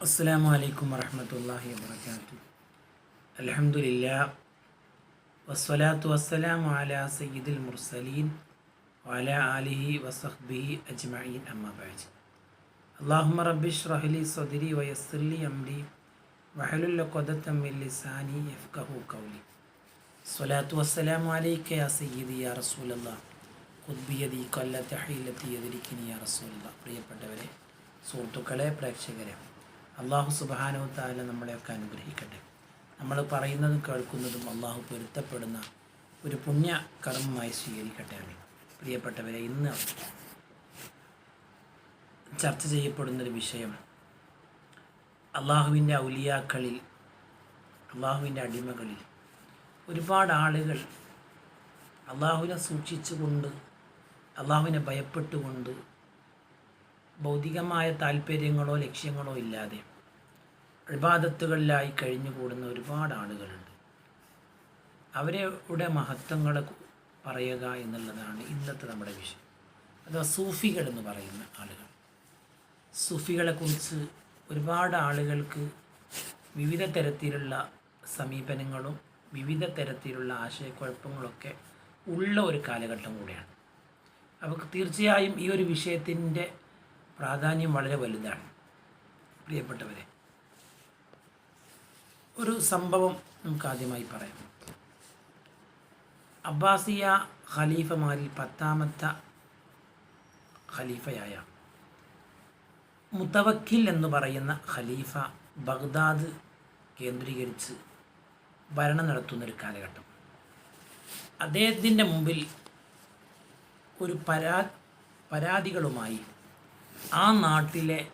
അസ്സാം വലൈക്കും വറഹമത്തല്ലാഹി വാത്തു അലഹമുല്ല വസ്സലാത്തു വസ്സലാമു അല സയ്യിദുൽ മുർസലീൻ വഅല ആലിഹി വസഹ്ബിഹി അജ്മഈൻ അമ്മബാജ് അള്ളാഹുമ റബ്ബിഷ് റഹ്ലി സദരി വയസ്സലി അംലി വഹലുല്ല കൊദത്തം ലിസാനി യഫ്കഹു കൗലി സ്വലാത്തു വസ്സലാമു അലൈക യാ സയ്യിദി യാ റസൂലല്ലാ ഖുദ്ബിയദി കൊല്ലത്തെ ഹീലത്തി എതിരിക്കിനി യാ റസൂലല്ലാ പ്രിയപ്പെട്ടവരെ സുഹൃത്തുക്കളെ പ്രേക്ഷകരെ അള്ളാഹു സുബാനവും താല നമ്മളെയൊക്കെ അനുഗ്രഹിക്കട്ടെ. നമ്മൾ പറയുന്നതും കേൾക്കുന്നതും അള്ളാഹു പൊരുത്തപ്പെടുന്ന ഒരു പുണ്യ കർമ്മമായി സ്വീകരിക്കട്ടെ. അവൻ പ്രിയപ്പെട്ടവരെ ഇന്ന് ചർച്ച ചെയ്യപ്പെടുന്നൊരു വിഷയം അള്ളാഹുവിന്റെ ഔലിയാക്കളിൽ അള്ളാഹുവിന്റെ അടിമകളിൽ ഒരുപാട് ആളുകൾ അള്ളാഹുവിനെ സൂക്ഷിച്ചുകൊണ്ട് അള്ളാഹുവിനെ ഭയപ്പെട്ടുകൊണ്ട് ഭൗതികമായ താല്പര്യങ്ങളോ ലക്ഷ്യങ്ങളോ ഇല്ലാതെ വിവാദത്തുകളിലായി കഴിഞ്ഞുകൂടുന്ന ഒരുപാട് ആളുകളുണ്ട്. അവരുടെ മഹത്വങ്ങളെ പറയുക എന്നുള്ളതാണ് ഇന്നത്തെ നമ്മുടെ വിഷയം. അഥവാ സൂഫികൾ എന്ന് പറയുന്ന ആളുകൾ. സൂഫികളെക്കുറിച്ച് ഒരുപാട് ആളുകൾക്ക് വിവിധ തരത്തിലുള്ള സമീപനങ്ങളും വിവിധ തരത്തിലുള്ള ആശയക്കുഴപ്പങ്ങളൊക്കെ ഉള്ള ഒരു കാലഘട്ടം കൂടെയാണ്. അപ്പോൾ തീർച്ചയായും ഈ ഒരു വിഷയത്തിന്റെ പ്രാധാന്യം വളരെ വലുതാണ്. പ്രിയപ്പെട്ടവരെ ഒരു സംഭവം നമുക്ക് ആദ്യമായി പറയാം. അബ്ബാസിയ ഖലീഫമാരിൽ പത്താമത്തെ ഖലീഫയായ മുത്തവക്കിൽ എന്ന് പറയുന്ന ഖലീഫ ബഗ്ദാദ് കേന്ദ്രീകരിച്ച് ഭരണം നടത്തുന്നൊരു കാലഘട്ടം. അദ്ദേഹത്തിന്റെ മുമ്പിൽ ഒരു പരാ പരാതികളുമായി ആ നാട്ടിലെ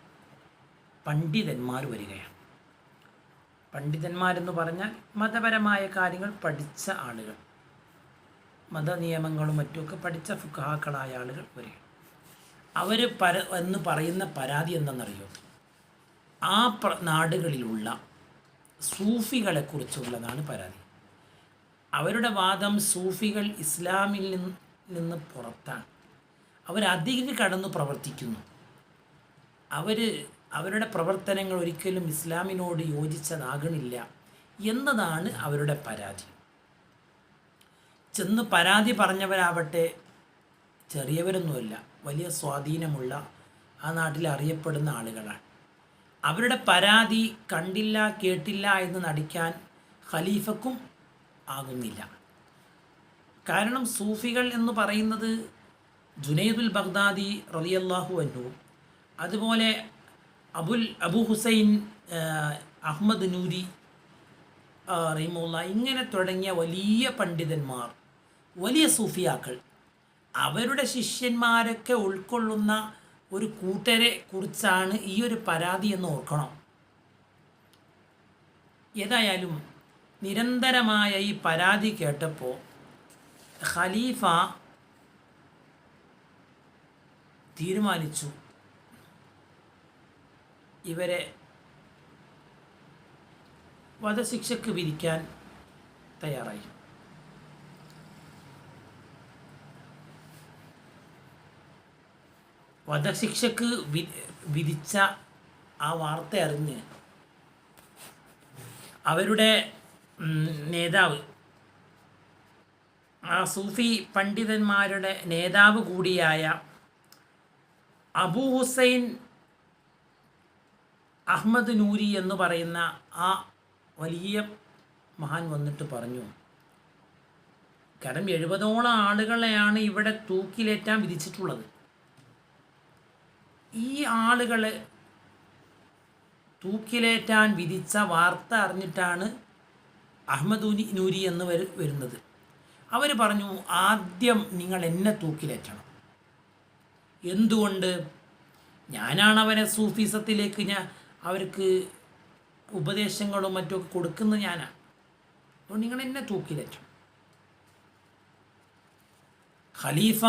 പണ്ഡിതന്മാർ വരികയാണ്. പണ്ഡിതന്മാരെന്ന് പറഞ്ഞാൽ മതപരമായ കാര്യങ്ങൾ പഠിച്ച ആളുകൾ. മതനിയമങ്ങളും മറ്റുമൊക്കെ പഠിച്ച ഫുഖാക്കളായ ആളുകൾ വരിക അവർ പര എന്ന് പറയുന്ന പരാതി എന്തെന്നറിയോ ആ പ്ര നാടുകളിലുള്ള സൂഫികളെക്കുറിച്ചുള്ളതാണ് പരാതി. അവരുടെ വാദം സൂഫികൾ ഇസ്ലാമിൽ നിന്ന് നിന്ന് പുറത്താണ്. അവരധികം കടന്നു പ്രവർത്തിക്കുന്നു. അവർ അവരുടെ പ്രവർത്തനങ്ങൾ ഒരിക്കലും ഇസ്ലാമിനോട് യോജിച്ചതാകണില്ല എന്നതാണ് അവരുടെ പരാതി. ചെന്ന് പരാതി പറഞ്ഞവരാവട്ടെ ചെറിയവരൊന്നുമല്ല വലിയ സ്വാധീനമുള്ള ആ നാട്ടിൽ അറിയപ്പെടുന്ന ആളുകളാണ്. അവരുടെ പരാതി കണ്ടില്ല കേട്ടില്ല എന്ന് നടിക്കാൻ ഖലീഫക്കും ആകുന്നില്ല. കാരണം സൂഫികൾ എന്ന് പറയുന്നത് ജുനൈദുൽ ബഗ്ദാദി റളിയല്ലാഹു അൻഹു അതുപോലെ അബുൽ അബു ഹുസൈൻ അഹമ്മദ് നൂരി റഹിമുള്ള ഇങ്ങനെ തുടങ്ങിയ വലിയ പണ്ഡിതന്മാർ വലിയ സൂഫിയാക്കൾ അവരുടെ ശിഷ്യന്മാരൊക്കെ ഉൾക്കൊള്ളുന്ന ഒരു കൂട്ടരെ കുറിച്ചാണ് ഈ ഒരു പരാതി എന്ന് ഓർക്കണം. ഏതായാലും നിരന്തരമായ ഈ പരാതി കേട്ടപ്പോൾ ഖലീഫ തീരുമാനിച്ചു. ഇവരെ വധശിക്ഷക്ക് വിധിക്കാൻ തയ്യാറായി. വധശിക്ഷക്ക് വിധിച്ച ആ വാർത്ത അറിഞ്ഞ് അവരുടെ നേതാവ് ആ സൂഫി പണ്ഡിതന്മാരുടെ നേതാവ് കൂടിയായ അബു ഹുസൈൻ അഹ്മദ് നൂരി എന്ന് പറയുന്ന ആ വലിയ മഹാൻ വന്നിട്ട് പറഞ്ഞു കാരണം എഴുപതോളം ആളുകളെയാണ് ഇവിടെ തൂക്കിലേറ്റാൻ വിധിച്ചിട്ടുള്ളത്. ഈ ആളുകളെ തൂക്കിലേറ്റാൻ വിധിച്ച വാർത്ത അറിഞ്ഞിട്ടാണ് അഹമ്മദ് നൂരി എന്ന് വരുന്നത്. അവർ പറഞ്ഞു ആദ്യം നിങ്ങൾ എന്നെ തൂക്കിലേറ്റണം. എന്തുകൊണ്ട്? ഞാനാണ് അവനെ സൂഫിസത്തിലേക്ക് ഞാൻ അവർക്ക് ഉപദേശങ്ങളും മറ്റുമൊക്കെ കൊടുക്കുന്നത് ഞാനാണ് അപ്പോൾ നിങ്ങൾ എന്നെ തൂക്കിലേറ്റും. ഖലീഫ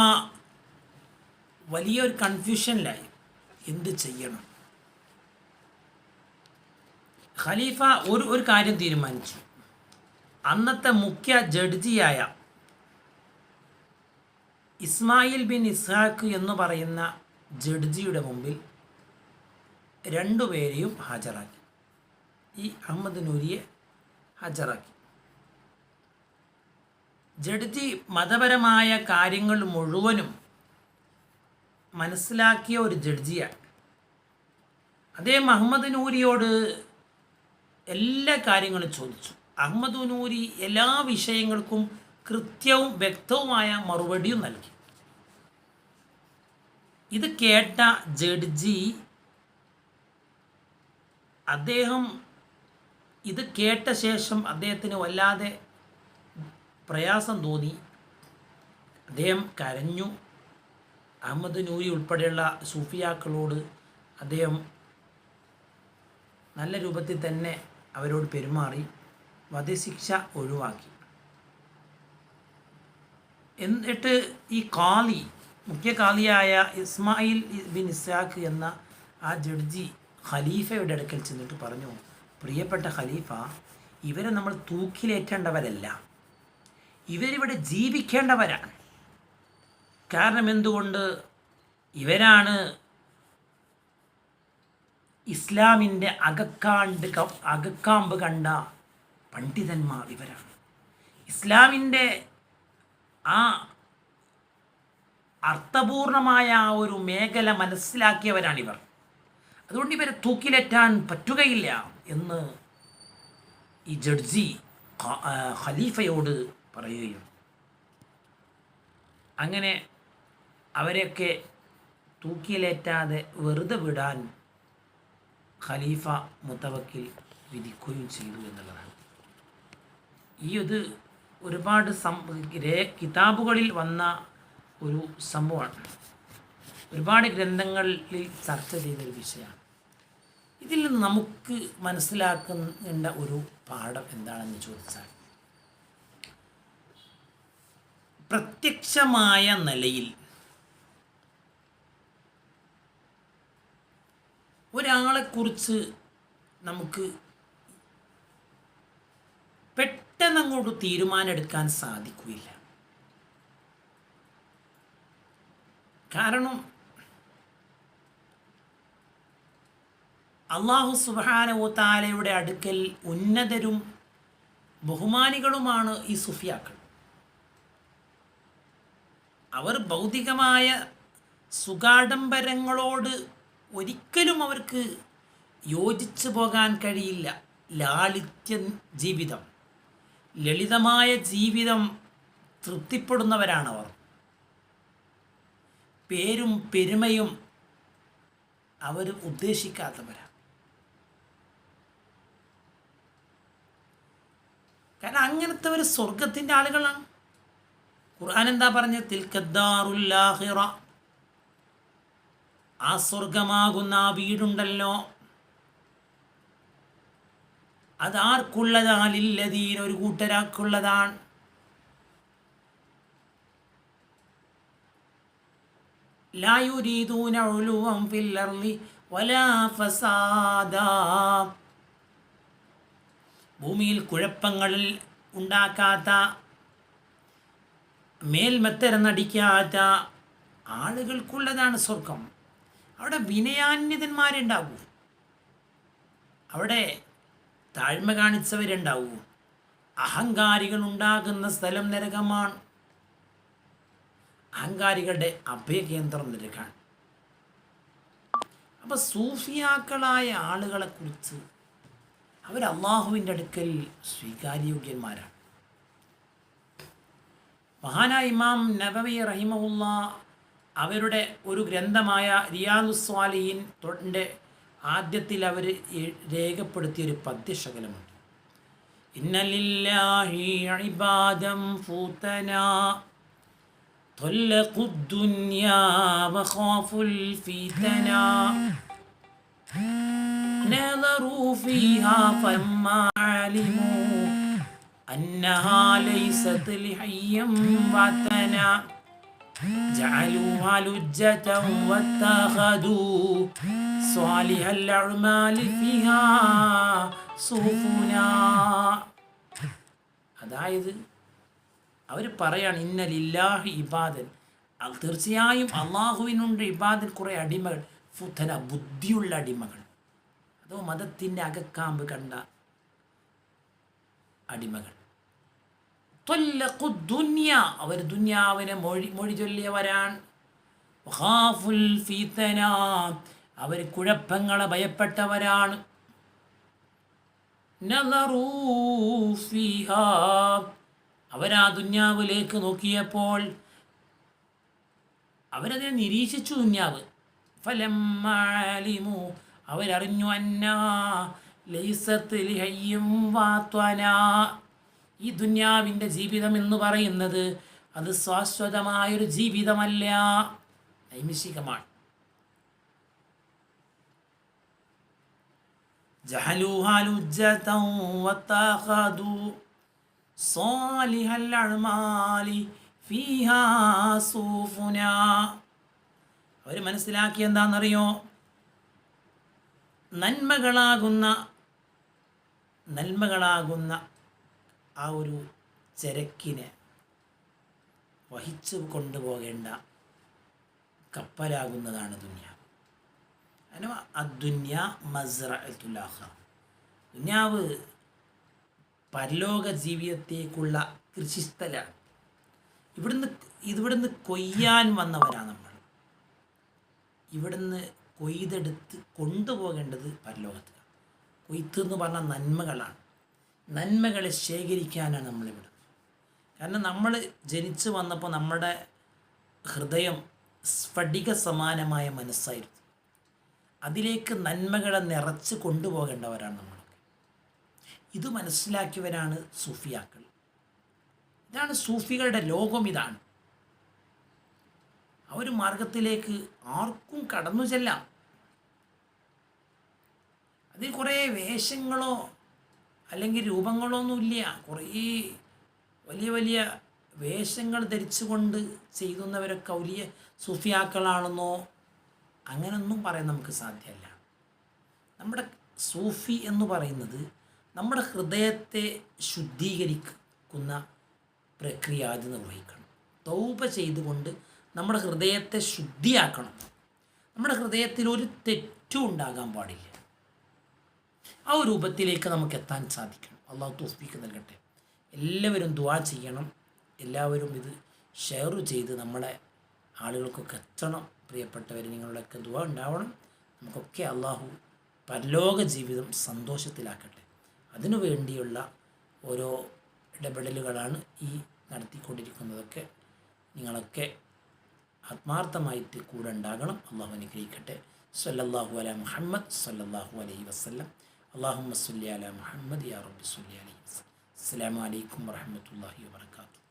വലിയൊരു കൺഫ്യൂഷനിലായി എന്ത് ചെയ്യണം? ഖലീഫ ഒരു ഒരു കാര്യം തീരുമാനിച്ചു. അന്നത്തെ മുഖ്യ ജഡ്ജിയായ ഇസ്മായിൽ ബിൻ ഇസ്ഹാഖ് എന്ന് പറയുന്ന ജഡ്ജിയുടെ മുമ്പിൽ രണ്ടുപേരെയും ഹാജരാക്കി. ഈ അഹമ്മദ് നൂരിയെ ഹാജരാക്കി. ജഡ്ജി മതപരമായ കാര്യങ്ങൾ മുഴുവനും മനസ്സിലാക്കിയ ഒരു ജഡ്ജിയാണ്. അതേ മുഹമ്മദ് നൂരിയോട് എല്ലാ കാര്യങ്ങളും ചോദിച്ചു. അഹമ്മദ് നൂരി എല്ലാ വിഷയങ്ങൾക്കും കൃത്യവും വ്യക്തവുമായ മറുപടിയും നൽകി. ഇത് കേട്ട ജഡ്ജി അദ്ദേഹം ഇത് കേട്ട ശേഷം അദ്ദേഹത്തിന് വല്ലാതെ പ്രയാസം തോന്നി. അദ്ദേഹം കരഞ്ഞു. അഹമ്മദ് നൂരി ഉൾപ്പെടെയുള്ള സൂഫിയാക്കളോട് അദ്ദേഹം നല്ല രൂപത്തിൽ തന്നെ അവരോട് പെരുമാറി വധശിക്ഷ ഒഴിവാക്കി. എന്നിട്ട് ഈ കാളി മുഖ്യ കാളിയായ ഇസ്മായിൽ ബിൻ ഇസാഖ് എന്ന ആ ജഡ്ജി ഖലീഫയുടെ അടുക്കൽ ചെന്നിട്ട് പറഞ്ഞു പ്രിയപ്പെട്ട ഖലീഫ ഇവരെ നമ്മൾ തൂക്കിലേറ്റേണ്ടവരല്ല. ഇവരിവിടെ ജീവിക്കേണ്ടവരാണ്. കാരണം എന്തുകൊണ്ട്? ഇവരാണ് ഇസ്ലാമിന്റെ അകക്കാണ്ട് അകക്കാമ്പ് കണ്ട പണ്ഡിതന്മാർ ഇവരാണ്. ഇസ്ലാമിന്റെ ആ അർത്ഥപൂർണമായ ഒരു മേഖല മനസ്സിലാക്കിയവരാണിവർ. അതുകൊണ്ട് ഇവരെ തൂക്കിലേറ്റാൻ പറ്റുകയില്ല എന്ന് ഈ ജഡ്ജി ഖലീഫയോട് പറയുകയും. അങ്ങനെ അവരെയൊക്കെ തൂക്കിലേറ്റാതെ വെറുതെ വിടാൻ ഖലീഫ മുത്തവക്കിൽ വിധിക്കുകയും ചെയ്തു എന്നുള്ളതാണ്. ഈ ഇത് ഒരുപാട് സം കിതാബുകളിൽ വന്ന ഒരു സംഭവമാണ്. ഒരുപാട് ഗ്രന്ഥങ്ങളിൽ ചർച്ച ചെയ്തൊരു വിഷയമാണ്. ഇതിൽ നമുക്ക് മനസ്സിലാക്കേണ്ട ഒരു പാഠം എന്താണെന്ന് ചോദിച്ചാൽ പ്രത്യക്ഷമായ നിലയിൽ ഒരാളെക്കുറിച്ച് നമുക്ക് പെട്ടെന്ന് അങ്ങോട്ട് തീരുമാനമെടുക്കാൻ സാധിക്കുകയില്ല. കാരണം അള്ളാഹു സുബാനവോ താലയുടെ അടുക്കൽ ഉന്നതരും ബഹുമാനികളുമാണ് ഈ സുഫിയാക്കൾ. അവർ ഭൗതികമായ സുഖാഡംബരങ്ങളോട് ഒരിക്കലും അവർക്ക് യോജിച്ചു പോകാൻ കഴിയില്ല. ലാളിത്യ ജീവിതം ലളിതമായ ജീവിതം തൃപ്തിപ്പെടുന്നവരാണവർ. പേരും പെരുമയും അവർ ഉദ്ദേശിക്കാത്തവരാണ്. കാരണം ഒരു സ്വർഗത്തിന്റെ ആളുകളാണ്. ഖുർആൻ എന്താ പറഞ്ഞത്? തിൽക്കദ്ദാറുല്ലാഹിറ ആ സ്വർഗമാകുന്ന ആ വീടുണ്ടല്ലോ. അത് ആർക്കുള്ളതാലില്ലതീൻ ഒരു കൂട്ടരാക്കുള്ളതാണ്. ലായുരീതൂന ഒഴുവം വലാ ഫസാദാ. ഭൂമിയിൽ കുഴപ്പങ്ങളിൽ ഉണ്ടാക്കാത്ത മേൽമെത്തരന്നടിക്കാത്ത ആളുകൾക്കുള്ളതാണ് സ്വർഗം അവിടെ വിനയാന്യതന്മാരുണ്ടാകൂ അവിടെ താഴ്മ കാണിച്ചവരുണ്ടാവൂ. അഹങ്കാരികൾ ഉണ്ടാകുന്ന സ്ഥലം നരകമാണ്. അഹങ്കാരികളുടെ അഭയകേന്ദ്രം നരകാണ്. അപ്പം സൂഫിയാക്കളായ ആളുകളെ കുറിച്ച് അവർ അള്ളാഹുവിൻ്റെ അടുക്കൽ സ്വീകാര്യോഗ്യന്മാരാണ് മഹാനായ ഇമാം നബവി റഹിമഹുല്ല അവരുടെ ഒരു ഗ്രന്ഥമായ റിയാദുസ്വാലിഹിൻ തൊൻ്റെ ആദ്യത്തിൽ അവർ രേഖപ്പെടുത്തിയൊരു പദ്യശകലമുണ്ട് ഇന്നലില്ലാഹി ഇബാദം ഫൂതനാ طلقوا الدنيا وخافوا الفتنا نظروا فيها فما علموا أنها ليست لحيا وطنا جعلوها لجة واتخذوا صالح الأعمال فيها صوفنا അതായത് അവർ പറയാണ് ഇന്നലില്ലാഹി ഇബാദൻ അത് തീർച്ചയായും അള്ളാഹുവിനുണ്ട് ഇബാദൻ കുറേ അടിമകൾ ഫുത്തന ബുദ്ധിയുള്ള അടിമകൾ അതോ മതത്തിന്റെ അകക്കാമ്പ് കണ്ട അടിമകൾ. ദുന്യ. അവർ ദുന്യാവിനെ മൊഴി മൊഴി ചൊല്ലിയവരാണ്. അവർ കുഴപ്പങ്ങളെ ഭയപ്പെട്ടവരാണ്. അവരാ ദുന്യാവിലേക്ക് നോക്കിയപ്പോൾ അവരതിനെ നിരീക്ഷിച്ചു ദുന്യാവ്. ഫലമാലിമു അവരറിഞ്ഞു അന്ന ലൈസത്ത് ലിഹയ്യും വാത്വന ഈ ദുന്യാവിൻ്റെ ജീവിതം എന്ന് പറയുന്നത് അത് ശാശ്വതമായൊരു ജീവിതമല്ല നൈമിഷികമാണ് جعلوها لجة واتخذوا صالح الأعمال فيها سفنا അവർ മനസ്സിലാക്കി എന്താണെന്നറിയോ നന്മകളാകുന്ന നന്മകളാകുന്ന ആ ഒരു ചരക്കിനെ വഹിച്ചു കൊണ്ടുപോകേണ്ട കപ്പലാകുന്നതാണ് ദുന്യാവ് അതിന് അദ്ദുന്യ മസ്റഅത്തുലാഹ ദുന്യാവ് പരലോക ജീവിതത്തേക്കുള്ള കൃഷിസ്ഥലാണ്. ഇവിടുന്ന് ഇവിടുന്ന് കൊയ്യാൻ വന്നവരാണ് നമ്മൾ. ഇവിടുന്ന് കൊയ്തെടുത്ത് കൊണ്ടുപോകേണ്ടത് പരലോകത്തിലാണ്. കൊയ്ത്ത് എന്ന് പറഞ്ഞാൽ നന്മകളാണ്. നന്മകളെ ശേഖരിക്കാനാണ് നമ്മളിവിടെ. കാരണം നമ്മൾ ജനിച്ചു വന്നപ്പോൾ നമ്മുടെ ഹൃദയം സ്ഫടിക സമാനമായ മനസ്സായിരുന്നു. അതിലേക്ക് നന്മകളെ നിറച്ച് കൊണ്ടുപോകേണ്ടവരാണ് നമ്മളൊക്കെ. ഇത് മനസ്സിലാക്കിയവരാണ് സൂഫിയാക്കൾ. ഇതാണ് സൂഫികളുടെ ലോകം ഇതാണ്. ആ ഒരു മാർഗത്തിലേക്ക് ആർക്കും കടന്നു ചെല്ലാം. അതിൽ കുറേ വേഷങ്ങളോ അല്ലെങ്കിൽ രൂപങ്ങളോ ഒന്നുമില്ല കുറേ വലിയ വലിയ വേഷങ്ങൾ ധരിച്ചുകൊണ്ട് ചെയ്യുന്നവരൊക്കെ വലിയ സൂഫിയാക്കളാണെന്നോ അങ്ങനെയൊന്നും പറയാൻ നമുക്ക് സാധ്യമല്ല നമ്മുടെ സൂഫി എന്ന് പറയുന്നത് നമ്മുടെ ഹൃദയത്തെ ശുദ്ധീകരിക്കുന്ന പ്രക്രിയ ആദ്യം നിർവഹിക്കണം. തൗപ ചെയ്തുകൊണ്ട് നമ്മുടെ ഹൃദയത്തെ ശുദ്ധിയാക്കണം. നമ്മുടെ ഹൃദയത്തിൽ ഒരു തെറ്റും ഉണ്ടാകാൻ പാടില്ല. ആ ഒരു രൂപത്തിലേക്ക് നമുക്ക് എത്താൻ സാധിക്കണം. അള്ളാഹു തോഫിക്ക് നൽകട്ടെ. എല്ലാവരും ദുവാ ചെയ്യണം. എല്ലാവരും ഇത് ഷെയർ ചെയ്ത് നമ്മളെ ആളുകൾക്കൊക്കെ എത്തണം. പ്രിയപ്പെട്ടവർ നിങ്ങളുടെയൊക്കെ ദുവാ ഉണ്ടാവണം. നമുക്കൊക്കെ അള്ളാഹു പരലോക ജീവിതം സന്തോഷത്തിലാക്കട്ടെ. അതിനു വേണ്ടിയുള്ള ഓരോ ഇടപെടലുകളാണ് ഈ നടത്തിക്കൊണ്ടിരിക്കുന്നതൊക്കെ നിങ്ങളൊക്കെ ആത്മാർത്ഥമായിട്ട് കൂടെ ഉണ്ടാകണം. അള്ളാഹു അനുഗ്രഹിക്കട്ടെ. സല്ലല്ലാഹു അല മുഹമ്മദ് സല്ലല്ലാഹു അലൈഹി വസ്ലം അള്ളാഹു മസ്ല്ലി അല മുഹമ്മദ് യാ റബ്ബി സുല്ലി അലൈഹി വസ്ലം അസ്സലാമു അലൈക്കും വറഹ്മത്തുള്ളാഹി വബറകാതുഹു.